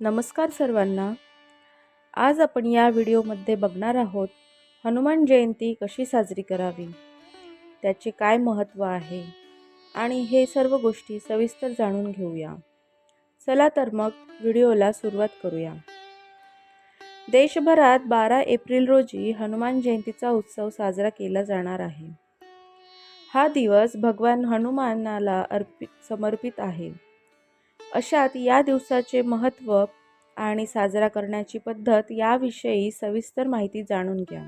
नमस्कार सर्वांना. आज आपण या व्हिडिओमध्ये बघणार आहोत हनुमान जयंती कशी साजरी करावी? त्याचे काय महत्त्व आहे? आणि हे सर्व गोष्टी सविस्तर जाणून घेऊया. चला तर मग व्हिडिओला सुरुवात करूया. देशभरात बारा एप्रिल रोजी हनुमान जयंतीचा उत्सव साजरा केला जाणार आहे. हा दिवस भगवान हनुमानाला अर्पित समर्पित आहे. अशात या दिवसाचे महत्त्व आणि साजरा करण्याची पद्धत याविषयी सविस्तर माहिती जाणून घ्या.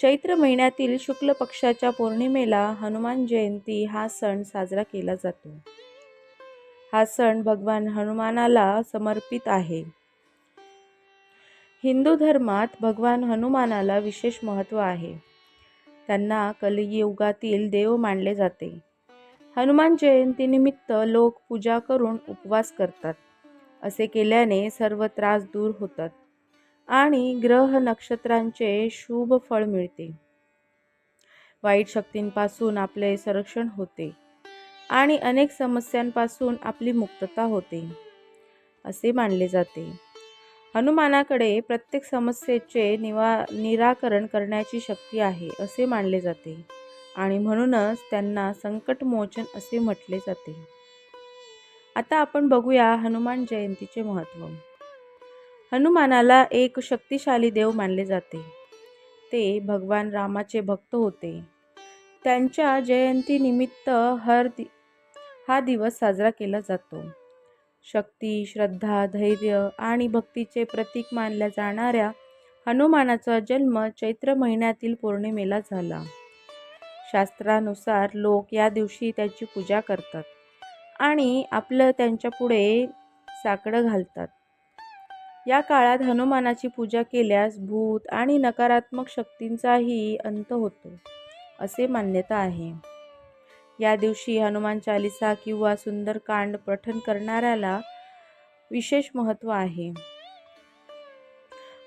चैत्र महिन्यातील शुक्ल पक्षाच्या पौर्णिमेला हनुमान जयंती हा सण साजरा केला जातो. हा सण भगवान हनुमानाला समर्पित आहे. हिंदू धर्मात भगवान हनुमानाला विशेष महत्त्व आहे. त्यांना कलियुगातील देव मानले जाते. हनुमान जयंतीनिमित्त लोक पूजा करून उपवास करतात. असे केल्याने सर्व त्रास दूर होतात आणि ग्रह नक्षत्रांचे शुभ फळ मिळते. वाईट शक्तींपासून आपले संरक्षण होते आणि अनेक समस्यांपासून आपली मुक्तता होते. असे मानले जाते. हनुमानाकडे प्रत्येक समस्येचे निवा निराकरण करण्याची शक्ती आहे असे मानले जाते. आणि म्हणूनच त्यांना संकटमोचन असे म्हटले जाते. आता आपण बघूया हनुमान जयंतीचे महत्त्व. हनुमानाला एक शक्तिशाली देव मानले जाते. ते भगवान रामाचे भक्त होते. त्यांच्या जयंतीनिमित्त हर दि हा दिवस साजरा केला जातो. शक्ती श्रद्धा धैर्य आणि भक्तीचे प्रतीक मानल्या जाणाऱ्या हनुमानाचा जन्म चैत्र महिन्यातील पौर्णिमेला झाला. शास्त्रानुसार लोक या दिवशी त्याची पूजा करतात आणि आपलं त्यांच्यापुढे साकडं घालतात. या काळात हनुमानाची पूजा केल्यास भूत आणि नकारात्मक शक्तींचाही अंत होतो असे मान्यता आहे. या दिवशी हनुमान चालिसा किंवा सुंदरकांड पठण करणाऱ्याला विशेष महत्त्व आहे.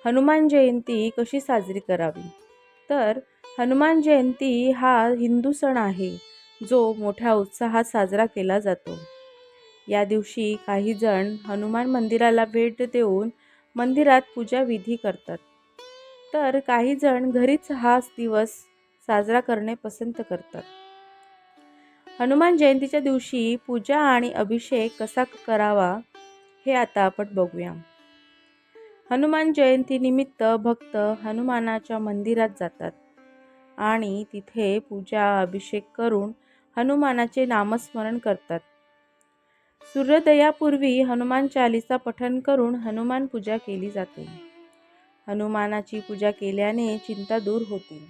हनुमान जयंती कशी साजरी करावी? तर हनुमान जयंती हा हिंदू सण आहे जो मोठ्या उत्साहात साजरा केला जातो. या दिवशी काही जण हनुमान मंदिराला भेट देऊन मंदिरात पूजा विधी करतात. तर काही जण घरीच हा दिवस साजरा करणे पसंत करतात. हनुमान जयंतीच्या दिवशी पूजा आणि अभिषेक कसा करावा हे आता आपण बघूया. हनुमान जयंतीनिमित्त भक्त हनुमानाच्या मंदिरात जातात आणि तिथे पूजा अभिषेक करून हनुमानाचे नामस्मरण करतात. सूर्योदयापूर्वी हनुमान चालिसा पठण करून हनुमान पूजा केली जाते. हनुमानाची पूजा केल्याने चिंता दूर होते.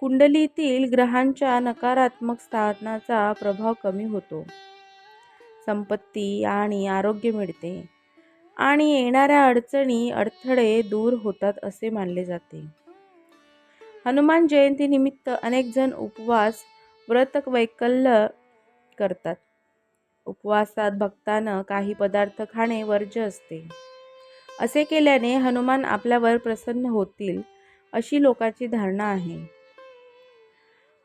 कुंडलीतील ग्रहांच्या नकारात्मक स्थानाचा प्रभाव कमी होतो. संपत्ती आणि आरोग्य मिळते. आणि येणाऱ्या अडचणी अडथळे दूर होतात असे मानले जाते. हनुमान जयंतीनिमित्त अनेक जण उपवास व्रत वैकल्य करतात. उपवासात भक्तानं काही पदार्थ खाणे वर्ज्य असते. असे केल्याने हनुमान आपल्यावर प्रसन्न होतील अशी लोकांची धारणा आहे.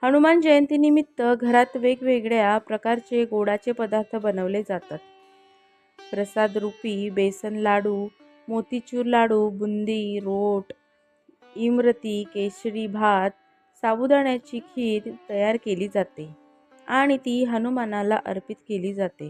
हनुमान जयंतीनिमित्त घरात वेगवेगळ्या प्रकारचे गोडाचे पदार्थ बनवले जातात. प्रसाद रूपी बेसन लाडू मोतीचूर लाडू बुंदी रोट इमरती केशरी भात साबुदाण्याची खीर तयार केली जाते आणि ती हनुमानाला अर्पित केली जाते.